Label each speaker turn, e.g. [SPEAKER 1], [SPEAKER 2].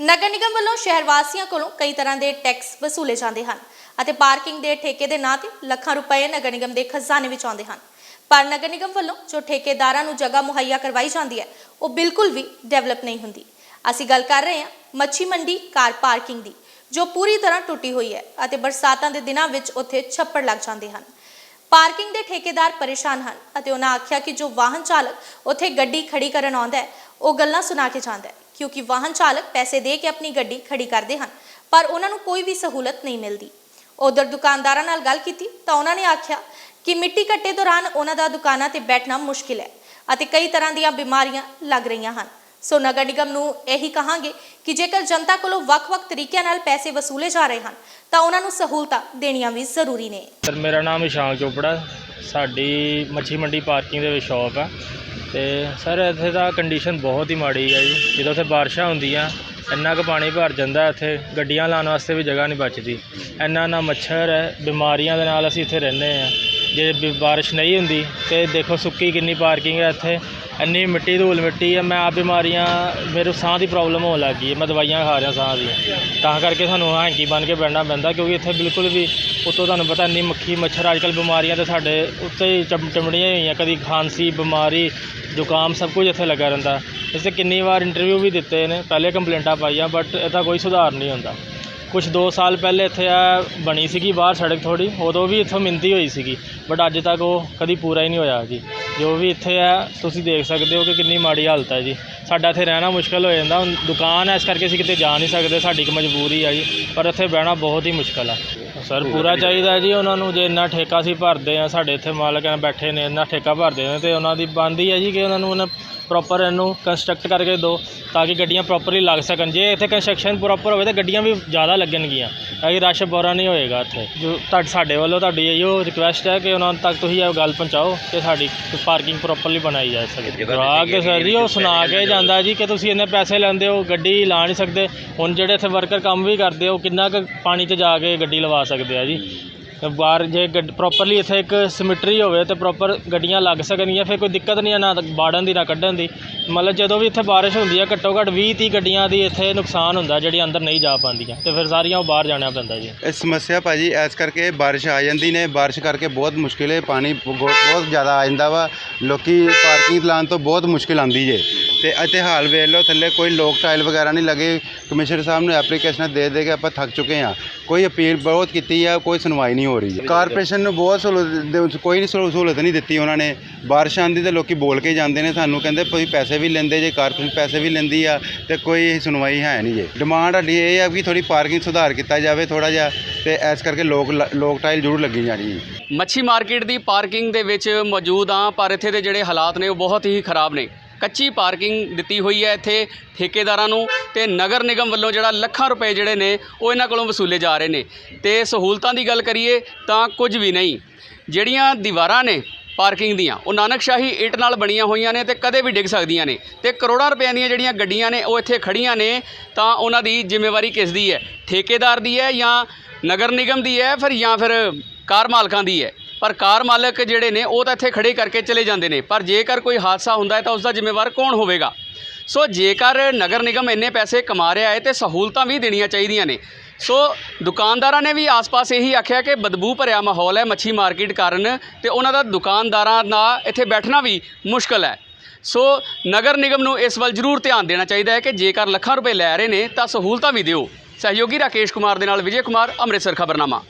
[SPEAKER 1] ਨਗਰ ਨਿਗਮ ਵੱਲੋਂ ਸ਼ਹਿਰ ਵਾਸੀਆਂ ਕੋਲੋਂ ਕਈ ਤਰ੍ਹਾਂ ਦੇ ਟੈਕਸ ਵਸੂਲੇ ਜਾਂਦੇ ਹਨ ਅਤੇ ਪਾਰਕਿੰਗ ਦੇ ਠੇਕੇ ਦੇ ਨਾਂ ਤੇ ਲੱਖਾਂ ਰੁਪਏ ਨਗਰ ਨਿਗਮ ਦੇ ਖਜ਼ਾਨੇ ਵਿੱਚ ਆਉਂਦੇ ਹਨ। ਪਰ ਨਗਰ ਨਿਗਮ ਵੱਲੋਂ ਜੋ ਠੇਕੇਦਾਰਾਂ ਨੂੰ ਜਗ੍ਹਾ ਮੁਹੱਈਆ ਕਰਵਾਈ ਜਾਂਦੀ ਹੈ, ਉਹ ਬਿਲਕੁਲ ਵੀ ਡਿਵੈਲਪ ਨਹੀਂ ਹੁੰਦੀ। ਅਸੀਂ ਗੱਲ ਕਰ ਰਹੇ ਹਾਂ ਮੱਛੀ ਮੰਡੀ ਕਾਰ ਪਾਰਕਿੰਗ ਦੀ, ਜੋ ਪੂਰੀ ਤਰ੍ਹਾਂ ਟੁੱਟੀ ਹੋਈ ਹੈ ਅਤੇ ਬਰਸਾਤਾਂ ਦੇ ਦਿਨਾਂ ਵਿੱਚ ਉੱਥੇ ਛੱਪੜ ਲੱਗ ਜਾਂਦੇ ਹਨ। ਪਾਰਕਿੰਗ ਦੇ ਠੇਕੇਦਾਰ ਪਰੇਸ਼ਾਨ ਹਨ ਅਤੇ ਉਹਨਾਂ ਆਖਿਆ ਕਿ ਜੋ ਵਾਹਨ ਚਾਲਕ ਉੱਥੇ ਗੱਡੀ ਖੜੀ ਕਰਨ ਆਉਂਦਾ ਹੈ, ਉਹ ਗੱਲਾਂ ਸੁਣਾ ਕੇ ਜਾਂਦਾ ਹੈ। ਕਿਉਂਕਿ ਵਾਹਨ ਚਾਲਕ ਪੈਸੇ ਦੇ ਕੇ ਆਪਣੀ ਗੱਡੀ ਖੜੀ ਕਰਦੇ ਹਨ, ਪਰ ਉਹਨਾਂ ਨੂੰ ਕੋਈ ਵੀ ਸਹੂਲਤ ਨਹੀਂ ਮਿਲਦੀ। ਉਧਰ ਦੁਕਾਨਦਾਰਾਂ ਨਾਲ ਗੱਲ ਕੀਤੀ ਤਾਂ ਉਹਨਾਂ ਨੇ ਆਖਿਆ ਕਿ ਮਿੱਟੀ ਕੱਟੇ ਦੌਰਾਨ ਉਹਨਾਂ ਦਾ ਦੁਕਾਨਾਂ ਤੇ ਬੈਠਣਾ ਮੁਸ਼ਕਿਲ ਹੈ ਅਤੇ ਕਈ ਤਰ੍ਹਾਂ ਦੀਆਂ ਬਿਮਾਰੀਆਂ ਲੱਗ ਰਹੀਆਂ ਹਨ। ਸੋ ਨਗਰ ਨਿਗਮ ਨੂੰ ਇਹੀ ਕਹਾਂਗੇ ਕਿ ਜੇਕਰ ਜਨਤਾ ਕੋਲੋਂ ਵੱਖ-ਵੱਖ ਤਰੀਕਿਆਂ ਨਾਲ ਪੈਸੇ ਵਸੂਲੇ ਜਾ ਰਹੇ ਹਨ, ਤਾਂ ਉਹਨਾਂ ਨੂੰ ਸਹੂਲਤਾਂ ਦੇਣੀਆਂ ਵੀ ਜ਼ਰੂਰੀ ਨੇ।
[SPEAKER 2] ਸਰ, ਮੇਰਾ ਨਾਮ ਇਸ਼ਾਂਕ ਚੋਪੜਾ, ਸਾਡੀ ਮੱਛੀ ਮੰਡੀ ਪਾਰਕਿੰਗ ਦੇ ਵਿੱਚ ਸ਼ਾਪ ਆ। ਤੇ ਸਰ, ਇੱਥੇ ਦਾ ਕੰਡੀਸ਼ਨ ਬਹੁਤ ਹੀ ਮਾੜੀ ਹੈ ਜੀ। ਜਦੋਂ ਇੱਥੇ ਬਾਰਿਸ਼ਾਂ ਹੁੰਦੀਆਂ, ਇੰਨਾ ਕੁ ਪਾਣੀ ਭਰ ਜਾਂਦਾ ਇੱਥੇ, ਗੱਡੀਆਂ ਲਾਉਣ ਵਾਸਤੇ ਵੀ ਜਗ੍ਹਾ ਨਹੀਂ ਬਚਦੀ। ਇੰਨਾ ਨਾ ਮੱਛਰ ਹੈ, ਬਿਮਾਰੀਆਂ ਦੇ ਨਾਲ ਅਸੀਂ ਇੱਥੇ ਰਹਿੰਦੇ ਹਾਂ। ਜੇ ਬਾਰਿਸ਼ ਨਹੀਂ ਹੁੰਦੀ ਤੇ ਦੇਖੋ ਸੁੱਕੀ ਕਿੰਨੀ ਪਾਰਕਿੰਗ ਹੈ ਇੱਥੇ। ਇੰਨੀ ਮਿੱਟੀ, ਧੂਲ ਮਿੱਟੀ ਹੈ ਮੈਂ ਆ ਬਿਮਾਰੀਆਂ, ਮੇਰੇ ਸਾਹ ਦੀ ਪ੍ਰੋਬਲਮ ਹੋਣ ਲੱਗ ਗਈ ਹੈ। ਮੈਂ ਦਵਾਈਆਂ ਖਾ ਰਿਹਾ ਸਾਹ ਦੀਆਂ। ਤਾਂ ਕਰਕੇ ਸਾਨੂੰ ਹੈਂਕੀ ਬਣ ਕੇ ਬੈਠਣਾ ਪੈਂਦਾ, ਕਿਉਂਕਿ ਇੱਥੇ ਬਿਲਕੁਲ ਵੀ ਉੱਤੋਂ ਤੁਹਾਨੂੰ ਪਤਾ ਇੰਨੀ ਮੱਖੀ ਮੱਛਰ ਅੱਜ ਕੱਲ੍ਹ ਬਿਮਾਰੀਆਂ ਤੇ ਸਾਡੇ ਉੱਤੇ ਹੀ ਚਮਚਮੜੀਆਂ ਹੋਈਆਂ। ਕਦੀ ਖਾਂਸੀ, ਬਿਮਾਰੀ, ਜ਼ੁਕਾਮ ਸਭ ਕੁਝ ਇੱਥੇ ਲੱਗਾ ਰਹਿੰਦਾ। ਇਸ ਤੇ ਕਿੰਨੀ ਵਾਰ ਇੰਟਰਵਿਊ ਵੀ ਦਿੱਤੇ ਨੇ, ਪਹਿਲੇ ਕੰਪਲੇਂਟਾਂ ਪਾਈਆਂ ਬਟ ਇਹਦਾ ਕੋਈ ਸੁਧਾਰ ਨਹੀਂ ਹੁੰਦਾ। ਕੁਝ 2 ਸਾਲ ਪਹਿਲੇ ਇੱਥੇ ਆ ਬਣੀ ਸੀਗੀ ਬਾਹਰ ਸੜਕ ਥੋੜੀ ਉਦੋਂ ਵੀ ਇੱਥੋਂ ਮਿੰਤੀ ਹੋਈ ਸੀਗੀ ਬਟ ਅੱਜ ਤੱਕ ਉਹ ਕਦੀ ਪੂਰਾ ਹੀ ਨਹੀਂ ਹੋਇਆ ਜੀ। ਜੋ ਵੀ ਇੱਥੇ ਆ, ਤੁਸੀਂ ਦੇਖ ਸਕਦੇ ਹੋ ਕਿ ਕਿੰਨੀ ਮਾੜੀ ਹਾਲਤ ਹੈ ਜੀ। ਸਾਡਾ ਇੱਥੇ ਰਹਿਣਾ ਮੁਸ਼ਕਲ ਹੋ ਜਾਂਦਾ, ਹੁਣ ਦੁਕਾਨ ਹੈ ਇਸ ਕਰਕੇ ਅਸੀਂ ਕਿਤੇ ਜਾ ਨਹੀਂ ਸਕਦੇ, ਸਾਡੀ ਇੱਕ ਮਜਬੂਰੀ ਆ ਜੀ, ਪਰ ਇੱਥੇ ਬਹਿਣਾ ਬਹੁਤ ਹੀ ਮੁਸ਼ਕਲ ਆ। ਸਰ, ਪੂਰਾ ਚਾਹੀਦਾ ਜੀ ਉਹਨਾਂ ਨੂੰ, ਜੇ ਇੰਨਾ ਠੇਕਾ ਅਸੀਂ ਭਰਦੇ ਆ, ਸਾਡੇ ਇੱਥੇ ਮਾਲਕ ਆ ਬੈਠੇ ਨੇ, ਇੰਨਾ ਠੇਕਾ ਭਰਦੇ ਨੇ, ਤੇ ਉਹਨਾਂ ਦੀ ਬਣਦੀ ਹੈ ਜੀ ਕਿ ਉਹਨਾਂ ਨੂੰ ਉਹਨਾਂ ਪ੍ਰੋਪਰ ਇਹਨੂੰ ਕੰਸਟਰਕਟ ਕਰਕੇ ਦਿਓ ਤਾਂ ਕਿ ਗੱਡੀਆਂ ਪ੍ਰੋਪਰਲੀ ਲੱਗ ਸਕਣ। ਜੇ ਇੱਥੇ ਕੰਸਟਰਕਸ਼ਨ ਪ੍ਰੋਪਰ ਹੋਵੇ ਤਾਂ ਗੱਡੀਆਂ ਵੀ ਜ਼ਿਆਦਾ ਲੱਗਣਗੀਆਂ। ਤਾਂ ਕਿ ਰਸ਼ ਬੋਰਾ ਨਹੀਂ ਹੋਏਗਾ ਇੱਥੇ। ਜੋ ਤੁਹਾਡੇ ਸਾਡੇ ਵੱਲੋਂ ਤੁਹਾਡੀ ਇਹੋ ਰਿਕੁਐਸਟ ਹੈ ਕਿ ਉਹਨਾਂ ਤੱਕ ਤੁਸੀਂ ਇਹ ਗੱਲ ਪਹੁੰਚਾਓ ਕਿ ਸਾਡੀ ਪਾਰਕਿੰਗ ਪ੍ਰੋਪਰਲੀ ਬਣਾਈ ਜਾ ਸਕੇ। ਗ੍ਰਾਹਕ ਕੇ ਸਰ ਜੀ ਉਹ ਸੁਣਾ ਕੇ ਜਾਂਦਾ ਜੀ ਕਿ ਤੁਸੀਂ ਇੰਨੇ ਪੈਸੇ ਲੈਂਦੇ ਹੋ ਗੱਡੀ ਲਾ ਨਹੀਂ ਸਕਦੇ। ਹੁਣ ਜਿਹੜੇ ਇੱਥੇ ਵਰਕਰ ਕੰਮ ਵੀ ਕਰਦੇ ਉਹ ਕਿੰਨਾ ਕੁ ਪਾਣੀ 'ਚ ਜਾ ਕੇ ਗੱਡੀ ਲਵਾ ਸਕਦੇ ਆ ਜੀ। ਬਾਹਰ ਜੇ ਪ੍ਰੋਪਰਲੀ ਇੱਥੇ ਇੱਕ ਸਿਮਟਰੀ ਹੋਵੇ ਤੇ ਪ੍ਰੋਪਰ ਗੱਡੀਆਂ ਲੱਗ ਸਕਣਗੀਆਂ, ਫਿਰ ਕੋਈ ਦਿੱਕਤ ਨਹੀਂ ਆ, ਨਾ ਬਾੜਨ ਦੀ, ਨਾ ਕੱਢਣ ਦੀ। ਮਤਲਬ ਜਦੋਂ ਵੀ ਇੱਥੇ ਬਾਰਿਸ਼ ਹੁੰਦੀ ਆ, ਘੱਟੋ ਘੱਟ 20 30 ਗੱਡੀਆਂ ਦੀ ਇੱਥੇ ਨੁਕਸਾਨ ਹੁੰਦਾ, ਜਿਹੜੀ ਅੰਦਰ ਨਹੀਂ ਜਾ ਪਾਉਂਦੀਆਂ। ਤੇ ਫਿਰ ਸਾਰੀਆਂ ਉਹ ਬਾਹਰ ਜਾਣਾ ਪੈਂਦਾ ਜੀ।
[SPEAKER 3] ਇਹ ਸਮੱਸਿਆ ਭਾਜੀ ਇਸ ਕਰਕੇ ਬਾਰਿਸ਼ ਆ ਜਾਂਦੀ ਨੇ। ਬਾਰਿਸ਼ ਕਰਕੇ ਬਹੁਤ ਮੁਸ਼ਕਿਲ ਹੈ, ਪਾਣੀ ਬ- ਬਹੁਤ ਜ਼ਿਆਦਾ ਆ ਜਾਂਦਾ ਵਾ। ਲੋਕੀ ਪਾਰਕਿੰਗ ਲਾਉਣ ਤੋਂ ਬਹੁਤ ਮੁਸ਼ਕਿਲ ਆਉਂਦੀ ਜੇ। ਤੇ ਅਤੇ ਹਾਲ ਵੇਖ ਲਓ, ਥੱਲੇ ਕੋਈ ਲੋਕ ਟਾਈਲ ਵਗੈਰਾ ਨਹੀਂ ਲੱਗੇ। ਕਮਿਸ਼ਨਰ ਸਾਹਿਬ ਨੂੰ ਐਪਲੀਕੇਸ਼ਨਾਂ ਦੇ ਦੇ ਕੇ ਆਪਾਂ ਥੱਕ ਚੁੱਕੇ ਹਾਂ। ਕੋਈ ਅਪੀਲ ਬਹੁਤ ਕੀਤੀ ਆ, ਕੋਈ ਸੁਣਵਾਈ ਨਹੀਂ ਹੋ ਰਹੀ। ਹੈ ਕਾਰਪੋਰੇਸ਼ਨ ਨੂੰ ਬਹੁਤ ਸਹੂਲਤ ਦੇ- ਕੋਈ ਨਹੀਂ ਸਹੂ- ਸਹੂਲਤ ਨਹੀਂ ਦਿੱਤੀ ਉਹਨਾਂ ਨੇ। ਬਾਰਿਸ਼ ਆਉਂਦੀ ਤੇ ਲੋਕੀ ਬੋਲ ਕੇ ਜਾਂਦੇ ਨੇ, ਸਾਨੂੰ ਕਹਿੰਦੇ ਕੋਈ ਪੈਸੇ ਵੀ ਲੈਂਦੇ ਜੇ, ਕਾਰਪੋਰੇਸ਼ਨ ਪੈਸੇ ਵੀ ਲੈਂਦੀ ਆ, ਤੇ ਕੋਈ ਸੁਣਵਾਈ ਹੈ ਨਹੀਂ ਜੇ। ਡਿਮਾਂਡ ਸਾਡੀ ਇਹ ਆ ਵੀ ਥੋੜੀ ਪਾਰਕਿੰਗ ਸੁਧਾਰ ਕੀਤਾ ਜਾਵੇ ਥੋੜਾ ਜਿਹਾ, ਤੇ ਇਸ ਕਰਕੇ ਲੋਕ ਲ- ਲੋਕ ਟਾਈਲ ਜ਼ਰੂਰ ਲੱਗੀ ਜਾਣੀ ਹੈ
[SPEAKER 4] ਮੱਛੀ ਮਾਰਕੀਟ ਦੀ ਪਾਰਕਿੰਗ ਦੇ ਵਿੱਚ ਮੌਜੂਦ ਹਾਂ ਪਰ ਇੱਥੇ ਦੇ ਜਿਹੜੇ ਹਾਲਾਤ ਨੇ ਉਹ ਬਹੁਤ ਹੀ ਖਰਾਬ ਨੇ। ਕੱਚੀ ਪਾਰਕਿੰਗ ਦਿੱਤੀ ਹੋਈ ਹੈ ਇੱਥੇ ਠੇਕੇਦਾਰਾਂ ਨੂੰ ਤੇ ਨਗਰ ਨਿਗਮ ਵੱਲੋਂ ਜਿਹੜਾ ਲੱਖਾਂ ਰੁਪਏ ਜਿਹੜੇ ਨੇ ਉਹ ਇਹਨਾਂ ਕੋਲੋਂ ਵਸੂਲੇ ਜਾ ਰਹੇ ਨੇ। ਤੇ ਸਹੂਲਤਾਂ ਦੀ ਗੱਲ ਕਰੀਏ ਤਾਂ ਕੁਝ ਵੀ ਨਹੀਂ। ਜਿਹੜੀਆਂ ਦੀਵਾਰਾਂ ਨੇ ਪਾਰਕਿੰਗ ਦੀਆਂ, ਉਹ ਨਾਨਕਸ਼ਾਹੀ ਇੱਟ ਨਾਲ ਬਣੀਆਂ ਹੋਈਆਂ ਨੇ ਤੇ ਕਦੇ ਵੀ ਡਿੱਗ ਸਕਦੀਆਂ ਨੇ। ਤੇ ਕਰੋੜਾਂ ਰੁਪਏ ਦੀਆਂ ਜਿਹੜੀਆਂ ਗੱਡੀਆਂ ਨੇ, ਉਹ ਇੱਥੇ ਖੜੀਆਂ ਨੇ ਤਾਂ ਉਹਨਾਂ ਦੀ ਜ਼ਿੰਮੇਵਾਰੀ ਕਿਸ ਦੀ ਹੈ? ਠੇਕੇਦਾਰ ਦੀ ਹੈ ਜਾਂ ਨਗਰ ਨਿਗਮ ਦੀ ਹੈ ਫਿਰ ਜਾਂ ਫਿਰ ਕਾਰ ਮਾਲਕਾਂ ਦੀ ਹੈ? ਪਰ ਕਾਰ ਮਾਲਕ ਜਿਹੜੇ ਨੇ, ਉਹ ਤਾਂ ਇੱਥੇ ਖੜੇ ਕਰਕੇ ਚਲੇ ਜਾਂਦੇ ਨੇ। ਪਰ ਜੇਕਰ ਕੋਈ ਹਾਦਸਾ ਹੁੰਦਾ ਹੈ ਤਾਂ ਉਸ ਦਾ ਜ਼ਿੰਮੇਵਾਰ ਕੌਣ ਹੋਵੇਗਾ? ਸੋ ਜੇਕਰ ਨਗਰ ਨਿਗਮ ਇੰਨੇ ਪੈਸੇ ਕਮਾ ਰਿਹਾ ਹੈ, ਤੇ ਸਹੂਲਤਾਂ ਵੀ ਦੇਣੀਆਂ ਚਾਹੀਦੀਆਂ ਨੇ। ਸੋ ਦੁਕਾਨਦਾਰਾਂ ਨੇ ਵੀ ਆਸ-ਪਾਸ ਇਹੀ ਆਖਿਆ ਕਿ ਬਦਬੂ ਭਰਿਆ ਮਾਹੌਲ ਹੈ ਮੱਛੀ ਮਾਰਕੀਟ ਕਾਰਨ, ਤੇ ਉਹਨਾਂ ਦਾ ਦੁਕਾਨਦਾਰਾਂ ਦਾ ਇੱਥੇ ਬੈਠਣਾ ਵੀ ਮੁਸ਼ਕਲ ਹੈ। ਸੋ ਨਗਰ ਨਿਗਮ ਨੂੰ ਇਸ ਵੱਲ ਜ਼ਰੂਰ ਧਿਆਨ ਦੇਣਾ ਚਾਹੀਦਾ ਹੈ ਕਿ ਜੇਕਰ ਲੱਖਾਂ ਰੁਪਏ ਲੈ ਰਹੇ ਨੇ, ਤਾਂ ਸਹੂਲਤਾਂ ਵੀ ਦਿਓ। ਸਹਿਯੋਗੀ ਰਾਕੇਸ਼ ਕੁਮਾਰ ਦੇ ਨਾਲ ਵਿਜੇ ਕੁਮਾਰ, ਅੰਮ੍ਰਿਤਸਰ ਖਬਰਨਾਮਾ।